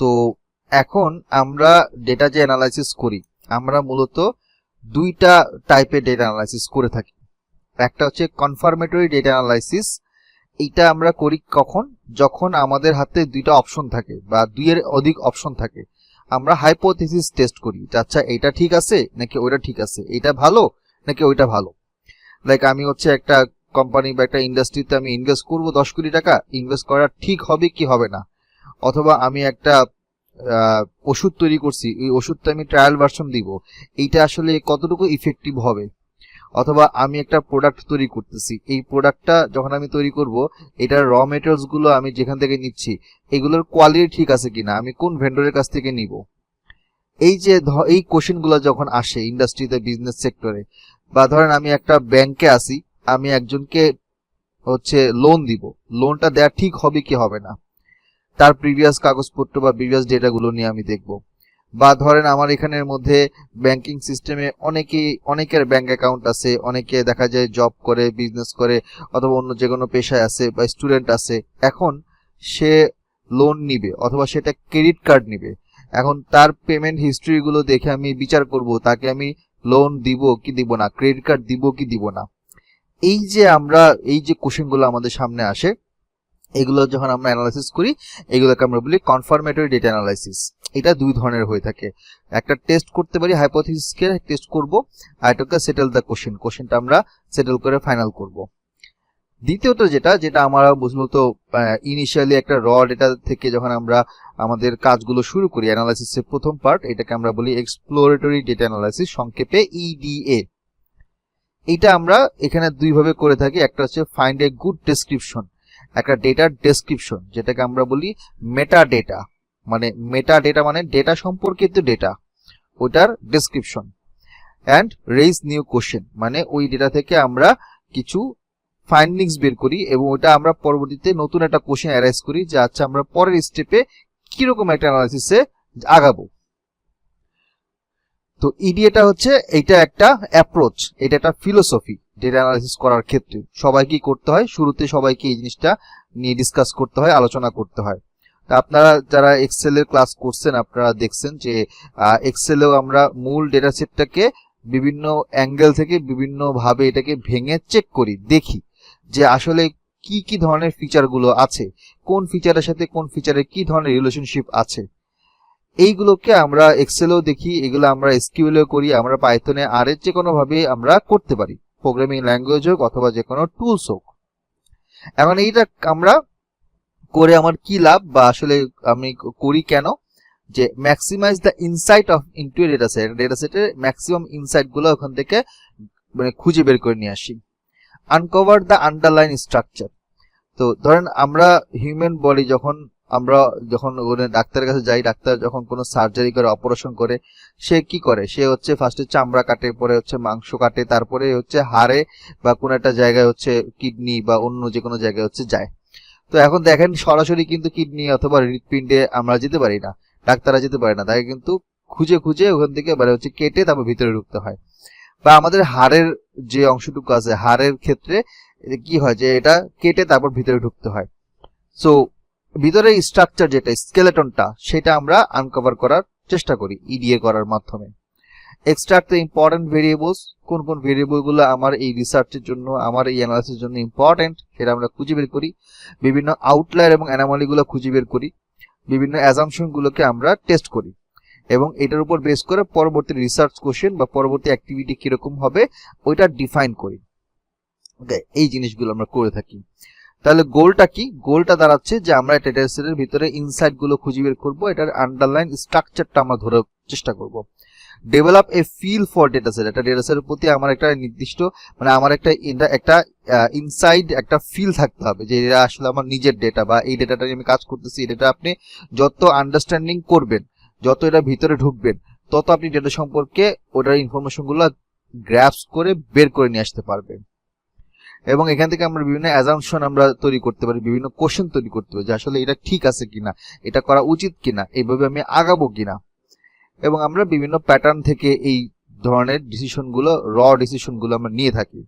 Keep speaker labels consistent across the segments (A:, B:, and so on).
A: তো এখন আমরা ডেটা যে অ্যানালাইসিস করি, আমরা মূলত দুইটা টাইপের ডেটা অ্যানালাইসিস করে থাকি। একটা হচ্ছে কনফার্মেটরি ডেটা অ্যানালাইসিস এইটা আমরা করি কখন? যখন আমাদের হাতে দুইটা অপশন থাকে বা দুইয়ের অধিক অপশন থাকে। আমরা হাইপোথিসিস টেস্ট করি আচ্ছা এটা ঠিক আছে নাকি ওইটা ঠিক আছে? এটা ভালো নাকি ওইটা ভালো? লাইক আমি হচ্ছে একটা কোম্পানি বা একটা ইন্ডাস্ট্রিতে আমি ইনভেস্ট করব দশ কোটি টাকা ইনভেস্ট করা ঠিক হবে কি হবে না? অথবা আমি একটা ওষুধ তৈরি করছি, এই ওষুধটা আমি ট্রায়াল ভার্সন দিব, এইটা আসলে কতটুকু ইফেক্টিভ হবে? অথবা আমি একটা প্রোডাক্ট তৈরি করতেছি, এই প্রোডাক্টটা যখন আমি তৈরি করব, এটার র মেটেরিয়ালসগুলো আমি যেখান থেকে নিচ্ছি, এগুলোর কোয়ালিটি ঠিক আছে কিনা, আমি কোন ভেন্ডরের কাছ থেকে নিব? এই যে এই কোশ্চেনগুলো যখন আসে ইন্ডাস্ট্রিতে বিজনেস সেক্টরে বা ধরেন আমি একটা ব্যাংকে আসি আমি একজনকে হচ্ছে লোন দিব লোনটা দেওয়া ঠিক হবে কি হবে না? তার প্রিভিয়াস কাগজপত্র বা প্রিভিয়াস ডেটাগুলো নিয়ে আমি দেখব। বা ধরেন আমার এখানের মধ্যে ব্যাংকিং সিস্টেমে অনেকেই, অনেকের ব্যাংক অ্যাকাউন্ট আছে, অনেকে দেখা যায় জব করে বিজনেস করে, অথবা অন্য যে কোনো পেশায় আছে বা স্টুডেন্ট আছে। এখন সে লোন নিবে অথবা সেটা ক্রেডিট কার্ড নিবে। এখন তার পেমেন্ট হিস্ট্রিগুলো দেখে আমি বিচার করব, তাকে আমি লোন দিব কি দিব না ক্রেডিট কার্ড দিব কি দিব না। এই যে আমরা, এই যে কোশ্চেনগুলো আমাদের সামনে আসে এগুলো যখন আমরা অ্যানালাইসিস করি, এগুলোকে আমরা বলি কনফার্মেটরি ডেটা অ্যানালাইসিস এটা দুই ধরনের হয়ে থাকে। একটা টেস্ট করতে পারি হাইপোথিসিসকে টেস্ট করব, আর একটা সেটেল দ্য কোশ্চেন কোশ্চেনটা আমরা সেটেল করে ফাইনাল করব। দ্বিতীয়ত যেটা যেটা আমরা মূলত ইনিশিয়ালি একটা র ডেটা থেকে যখন আমরা আমাদের কাজগুলো শুরু করি অ্যানালাইসিসের প্রথম পার্ট এটাকে আমরা বলি এক্সপ্লোরেটরি ডেটা অ্যানালাইসিস সংক্ষেপে E ইডিএ এটা আমরা এখানে দুইভাবে করে থাকি। একটা হচ্ছে ফাইন্ড এ গুড ডেসক্রিপশন একটা ডেটার ডেসক্রিপশন যেটাকে আমরা বলি মেটা ডেটা মানে মেটা ডেটা মানে ডেটা সম্পর্কিত ডেটা ওটার description and raise new question মানে ওই ডেটা থেকে আমরা কিছু ফাইন্ডিংস বের করি এবং ওটা আমরা পরবর্তীতে নতুন একটা কোশ্চেন অ্যারাইজ করি যে আচ্ছা আমরা পরের স্টেপে কীরকম একটা অ্যানালাইসিসে আগাবো। তো ইডিএটা হচ্ছে, এইটা একটা অ্যাপ্রোচ এটা একটা ফিলোসফি ডেটা অ্যানালাইসিস করার ক্ষেত্রে। সবাই কি করতে হয়, শুরুতে সবাইকে এই জিনিসটা নিয়ে ডিসকাস করতে হয়, আলোচনা করতে হয়। তা আপনারা যারা এক্সেল এর ক্লাস করছেন, আপনারা দেখছেন যে এক্সেলেও আমরা মূল ডেটা সেটটাকে বিভিন্ন অ্যাঙ্গেল থেকে বিভিন্ন ভাবে এটাকে ভেঙে চেক করি, দেখি যে আসলে কি কি ধরনের ফিচারগুলো আছে, কোন ফিচারের সাথে কোন ফিচারের কি ধরনের রিলেশনশিপ আছে। এইগুলোকে আমরা এক্সেলেও দেখি, এগুলো আমরা এসকিউএলও করি, আমরা পাইথনে আর এর যে কোনো ভাবে আমরা করতে পারি। প্রোগ্রামিং ল্যাঙ্গুয়েজ হোক অথবা যে কোনো টুলস হোক। এখন এইটা আমরা করে আমার কি লাভ বা আসলে আমি করি কেন? যে maximise the insight of into data set data সেটের ম্যাক্সিমাম ইনসাইটগুলো ওখান থেকে মানে খুঁজে বের করে নিয়ে আসি। আনকভার দ্য আন্ডারলাইন স্ট্রাকচার তো ধরেন আমরা হিউম্যান বডি যখন আমরা যখন ডাক্তারের কাছে যাই, ডাক্তার যখন কোনো সার্জারি করে অপারেশন করে, সে কি করে? সে হচ্ছে ফার্স্টে চামড়া কাটে, পরে হচ্ছে মাংস কাটে, তারপরে হচ্ছে হাড়ে বা কোনো একটা জায়গায় হচ্ছে কিডনি বা অন্য যে কোনো জায়গায় হচ্ছে যায়। তো এখন দেখেন সরাসরি কিন্তু কিডনি অথবা হৃৎপিণ্ডে আমরা যেতে পারি না, ডাক্তাররা যেতে পারে না। তাকে কিন্তু খুঁজে খুঁজে ওখান থেকে মানে হচ্ছে কেটে তারপর ভিতরে ঢুকতে হয়। বা আমাদের হাড়ের যে অংশটুকু আছে, হাড়ের ক্ষেত্রে কি হয় যে এটা কেটে তারপর ভিতরে ঢুকতে হয়। সো ভিতরে স্ট্রাকচার যেটা স্কেলেটনটা সেটা আমরা আনকভার করার চেষ্টা করি ইডিএ করার মাধ্যমে। এক্সট্রাক্ট দ্য ইম্পর্টেন্ট ভেরিয়েবলস কোন কোন ভেরিয়েবলগুলো আমার এই রিসার্চের জন্য, আমার এই অ্যানালাইসিস জন্য ইম্পর্টেন্ট সেটা আমরা খুঁজে বের করি। বিভিন্ন আউটলায়ার এবং অ্যানামালি গুলো খুঁজে বের করি। বিভিন্ন অ্যাজামশনগুলোকে আমরা টেস্ট করি। এবং এটার উপর বেস করে পরবর্তী রিসার্চ কোশ্চেন বা পরবর্তী অ্যাক্টিভিটি কীরকম হবে, ওইটা ডিফাইন করি। ওকে এই জিনিসগুলো আমরা করে থাকি। তাহলে গোলটা কি? গোলটা দাঁড়াচ্ছে যে আমরা ডেটা সেটের ভিতরে ইনসাইটগুলো খুঁজে বের করব, এটার আন্ডারলাইন স্ট্রাকচারটা আমরা ধরে চেষ্টা করব। Develop a feel for data set একটা ডেটা সেটের প্রতি আমার একটা নির্দিষ্ট মানে আমার একটা একটা ইনসাইড একটা ফিল থাকতে হবে যে এটা আসলে আমার নিজের ডেটা বা এই ডেটাটা আমি কাজ করতেছি, এই ডেটা আপনি যত আন্ডারস্ট্যান্ডিং করবেন, যত এটা ভিতরে ঢুকবেন, তত আপনি ডেটা সম্পর্কে ওটার ইনফরমেশনগুলো গ্র্যাপস করে বের করে নিয়ে আসতে পারবেন। এবং এখান থেকে আমরা বিভিন্ন অ্যাজামশন আমরা তৈরি করতে পারি, বিভিন্ন কোশ্চেন তৈরি করতে পারি যে আসলে এটা ঠিক আছে কিনা, এটা করা উচিত কিনা এইভাবে আমি আগাবো কিনা। এবং আমরা বিভিন্ন প্যাটার্ন থেকে এই ধরনের ডিসিশনগুলো র ডিসিশনগুলো আমরা নিয়ে থাকি।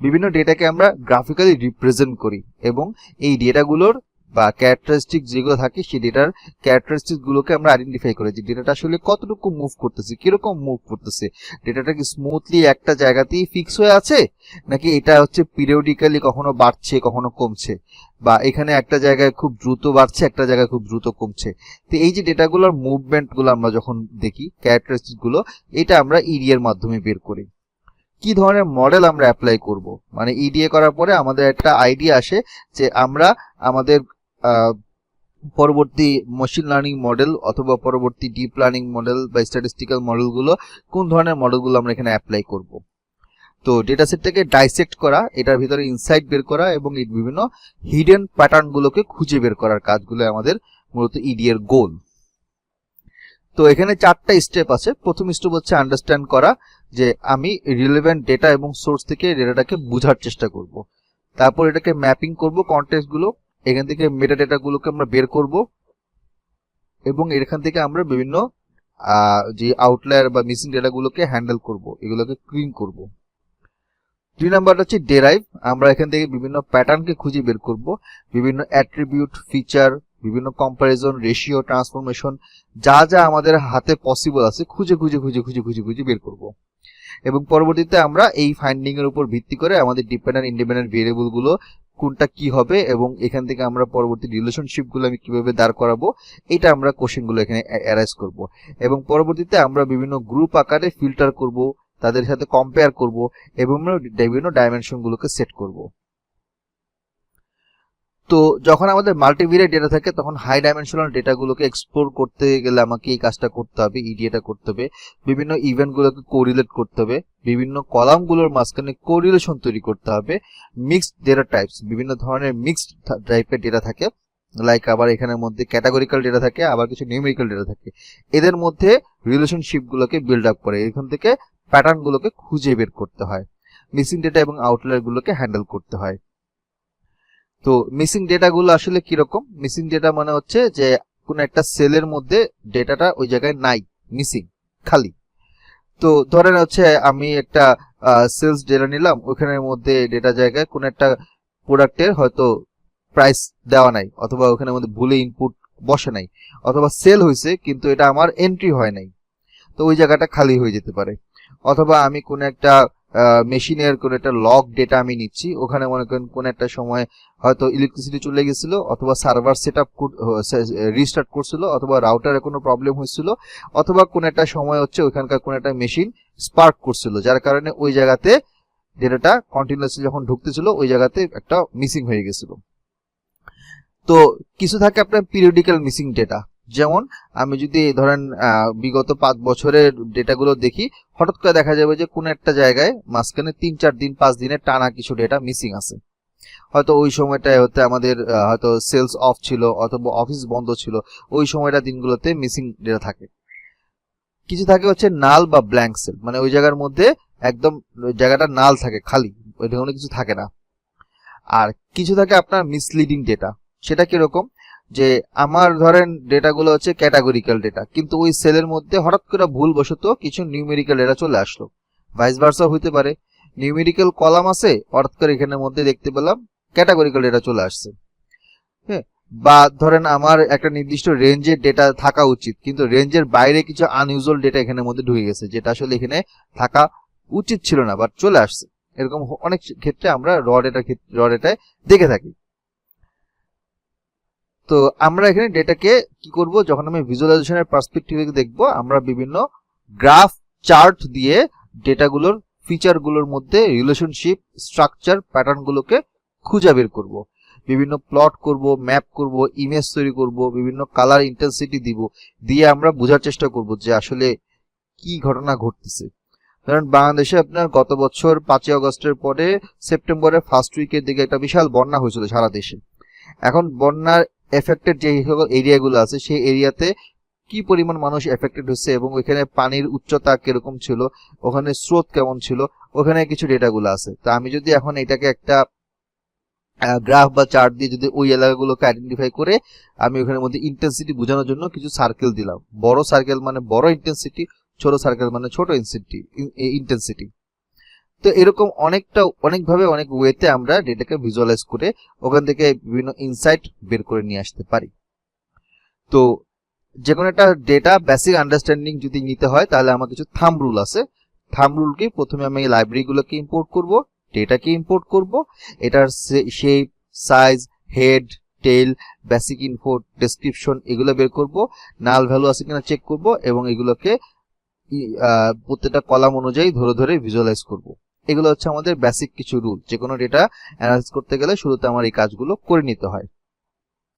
A: বিভিন্ন ডেটাকে আমরা গ্রাফিক্যালি রিপ্রেজেন্ট করি এবং এই ডেটাগুলোর বা ক্যারেক্টারিস্টিক যেগুলো থাকে সেই ডেটার ক্যারেক্টারিস্টিক গুলোকে আমরা আইডেন্টিফাই করি যে ডেটাটা আসলে কতটুকু মুভ করতেছে, কীরকম মুভ করতেছে? ডেটাটা কি স্মুথলি একটা জায়গাতেই ফিক্স হয়ে আছে? নাকি এটা হচ্ছে পিরিয়ডিক্যালি কখনো বাড়ছে, কখনো কমছে? বা এখানে একটা জায়গায় খুব দ্রুত বাড়ছে, একটা জায়গায় খুব দ্রুত কমছে? তো এই যে ডেটাগুলোর মুভমেন্টগুলো আমরা যখন দেখি ক্যারেক্টারিস্টিকগুলো, এটা আমরা ইডি এর মাধ্যমে বের করি। কি ধরনের মডেল আমরা অ্যাপ্লাই করব? মানে ইডিএ করার পরে আমাদের একটা আইডিয়া আসে যে আমরা আমাদের পরবর্তী মেশিন লার্নিং মডেল অথবা পরবর্তী ডিপ লার্নিং মডেল বা স্ট্যাটিস্টিক্যাল মডেলগুলো কোন ধরনের মডেলগুলো আমরা এখানে অ্যাপ্লাই করব? তো ডেটা সেটটাকে ডাইসেক্ট করা, এটার ভিতরে ইনসাইট বের করা এবং এই বিভিন্ন হিডেন প্যাটার্নগুলোকে খুঁজে বের করার কাজগুলো আমাদের মূলত ইডি এর গোল তো এখানে চারটা স্টেপ আছে। প্রথম স্টেপ হচ্ছে আন্ডারস্ট্যান্ড করা, যে আমি রিলেভেন্ট ডেটা এবং সোর্স থেকে ডেটাটাকে বোঝার চেষ্টা করব। তারপর এটাকে ম্যাপিং করব কন্টেক্সটগুলো এখান থেকে মেটা ডেটা গুলোকে আমরা বের করব এবং এখান থেকে আমরা বিভিন্ন যে আউটলায়ার বা মিসিং ডেটা গুলোকে হ্যান্ডেল করব, এগুলোকে ক্লিন করব। দুই নাম্বার হচ্ছে ডেরাইভ আমরা এখান থেকে বিভিন্ন প্যাটার্নকে খুঁজে বের করব, বিভিন্ন অ্যাট্রিবিউট ফিচার বিভিন্ন কম্পারিজন রেশিও ট্রান্সফরমেশন যা যা আমাদের হাতে পসিবল আছে, খুঁজে খুঁজে খুঁজে খুঁজে খুঁজে খুঁজে বের করব। এবং পরবর্তীতে আমরা এই ফাইন্ডিং এর উপর ভিত্তি করে আমাদের ডিপেন্ডেন্ট ইন্ডিপেন্ডেন্ট ভেরিয়েবলগুলো কোনটা কি হবে এবং এখান থেকে আমরা পরবর্তী রিলেশনশিপগুলো আমি কীভাবে দাঁড় করাবো, এটা আমরা কোশ্চেনগুলো এখানে অ্যারাইজ করব। এবং পরবর্তীতে আমরা বিভিন্ন গ্রুপ আকারে ফিল্টার করব, তাদের সাথে কম্পেয়ার করব এবং বিভিন্ন ডাইমেনশনগুলোকে সেট করব। তো যখন আমাদের মাল্টিভিরিয়েট ডেটা থাকে, তখন হাই ডাইমেনশনাল ডেটাগুলোকে এক্সপ্লোর করতে গেলে আমাকে এই কাজটা করতে হবে ইডিএটা করতে হবে, বিভিন্ন ইভেন্টগুলোকে কোরিলেট করতে হবে, বিভিন্ন কলামগুলোর মাঝখানে কোরিলেশন তৈরি করতে হবে মিক্সড ডেটা টাইপস বিভিন্ন ধরনের মিক্সড টাইপের ডেটা থাকে লাইক আবার এখানের মধ্যে ক্যাটাগরিক্যাল ডেটা থাকে, আবার কিছু নিউমেরিক্যাল ডেটা থাকে। এদের মধ্যে রিলেশনশিপ গুলোকে বিল্ড আপ করে, এখান থেকে প্যাটার্ন গুলোকে খুঁজে বের করতে হয় মিসিং ডেটা এবং আউটলায়ার গুলোকে হ্যান্ডেল করতে হয়। তো মিসিং ডেটাগুলো আসলে কীরকম? মিসিং ডেটা মানে হচ্ছে যে কোন একটা সেলের মধ্যে ডেটাটা ওই জায়গায় নাই মিসিং খালি। তো ধরেন হচ্ছে আমি একটা সেলস ডেটা নিলাম, ওখানের মধ্যে ডেটা জায়গায় কোন একটা প্রোডাক্টের হয়তো প্রাইস দেওয়া নাই, অথবা ওখানের মধ্যে ভুলে ইনপুট বসে নাই, অথবা সেল হয়েছে কিন্তু এটা আমার এন্ট্রি হয় নাই। তো ওই জায়গাটা খালি হয়ে যেতে পারে। অথবা আমি কোন একটা মেশিনের কোন একটা লগ ডেটা আমি নিচ্ছি। ওখানে মনে করেন কোন একটা সময় হয়তো ইলেকট্রিসিটি চলে গেছিল অথবা সার্ভার সেট আপ রিস্টার্ট করছিল অথবা রাউটারে কোনো প্রবলেম হয়েছিল অথবা কোন একটা সময় হচ্ছে ওইখানকার কোন একটা মেশিন স্পার্ক করছিল, যার কারণে ওই জায়গাতে ডেটাটা কন্টিনিউসলি যখন ঢুকতেছিল ওই জায়গাতে একটা মিসিং হয়ে গেছিল। তো কিছু থাকে আপনার পিরিয়ডিক্যাল মিসিং ডেটা যেমন, আমি যদি ধরেন বিগত পাঁচ বছরের ডেটাগুলো দেখি, হঠাৎ করে দেখা যাবে যে কোন একটা জায়গায় মাঝখানে তিন চার দিন, পাঁচ দিনের টানা কিছু ডেটা মিসিং আছে। হয়তো ওই সময়টায় হতে আমাদের হয়তো সেলস অফ ছিল অথবা অফিস বন্ধ ছিল, ওই সময়টা দিনগুলোতে মিসিং ডেটা থাকে। কিছু থাকে হচ্ছে নাল বা ব্ল্যাঙ্ক সেল মানে ওই জায়গার মধ্যে একদম জায়গাটা নাল থাকে, খালি, ওই কোনো কিছু থাকে না। আর কিছু থাকে আপনার মিসলিডিং ডেটা সেটা কীরকম? যে আমার ধরেন ডেটাগুলো হচ্ছে ক্যাটাগরিক্যাল ডেটা কিন্তু ওই সেলের মধ্যে হঠাৎ করে ভুলবশত কিছু নিউমেরিক্যাল ডেটা চলে আসলো। ভাইস ভার্সা হইতে পারে। নিউমেরিক্যাল কলাম আছে, হঠাৎ করে এখানের মধ্যে দেখতে পেলাম ক্যাটাগরিক্যাল ডেটা চলে আসছে। হ্যাঁ বা ধরেন আমার একটা নির্দিষ্ট রেঞ্জের ডেটা থাকা উচিত, কিন্তু রেঞ্জের বাইরে কিছু আনইউজুয়াল ডেটা এখানের মধ্যে ঢুকে গেছে, যেটা আসলে এখানে থাকা উচিত ছিল না বাট চলে আসছে। এরকম অনেক ক্ষেত্রে আমরা র ডেটা র ডেটায় দেখে থাকি। তো আমরা এখানে ডেটাকে কি করব? যখন আমি ভিজুয়ালাইজেশনের পার্সপেক্টিভে দেখব, আমরা বিভিন্ন গ্রাফ চার্ট দিয়ে ডেটাগুলোর ফিচারগুলোর মধ্যে রিলেশনশিপ স্ট্রাকচার প্যাটার্নগুলোকে খুঁজে বের করব। বিভিন্ন প্লট করব ম্যাপ করব ইমেজ তৈরি করব, বিভিন্ন কালার ইন্টেন্সিটি দিব, দিয়ে আমরা বোঝার চেষ্টা করব যে আসলে কি ঘটনা ঘটতেছে। কারণ বাংলাদেশে আপনার গত বছর পাঁচই আগস্টের পরে সেপ্টেম্বরের ফার্স্ট উইকের দিকে একটা বিশাল বন্যা হয়েছিল সারা দেশে। এখন বন্যার এফেক্টেড যে সকল এরিয়াগুলো আছে, সেই এরিয়াতে কি পরিমাণ মানুষ এফেক্টেড হচ্ছে এবং ওইখানে পানির উচ্চতা কীরকম ছিল, ওখানে স্রোত কেমন ছিল, ওখানে কিছু ডেটাগুলো আছে। তো আমি যদি এখন এটাকে একটা গ্রাফ বা চার্ট দিয়ে যদি ওই এলাকাগুলোকে আইডেন্টিফাই করে, আমি ওখানের মধ্যে ইন্টেন্সিটি বোঝানোর জন্য কিছু সার্কেল দিলাম। বড় সার্কেল মানে বড় ইন্টেন্সিটি ছোট সার্কেল মানে ছোট ইনসিটি ইন্টেন্সিটি তো এরকম অনেকটা, অনেকভাবে অনেক ওয়েতে আমরা ডেটাকে ভিজুয়ালাইজ করে ওখান থেকে বিভিন্ন ইনসাইট বের করে নিয়ে আসতে পারি। তো যে কোনো একটা ডেটা বেসিক আন্ডারস্ট্যান্ডিং যদি নিতে হয়, তাহলে আমার কিছু থাম রুল আছে। থাম রুলকে প্রথমে আমি লাইব্রেরিগুলোকে ইম্পোর্ট করব ডেটাকে ইম্পোর্ট করব। এটার shape size head tail basic info description এগুলো বের করব। নাল ভ্যালু আছে কিনা চেক করব এবং এগুলোকে প্রত্যেকটা কলাম অনুযায়ী ধরে ধরে ভিজুয়ালাইজ করব। এগুলো হচ্ছে আমাদের বেসিক কিছু রুল যে কোনো ডেটা অ্যানালাইজ করতে গেলে শুরুতে আমার এই কাজগুলো করে নিতে হয়।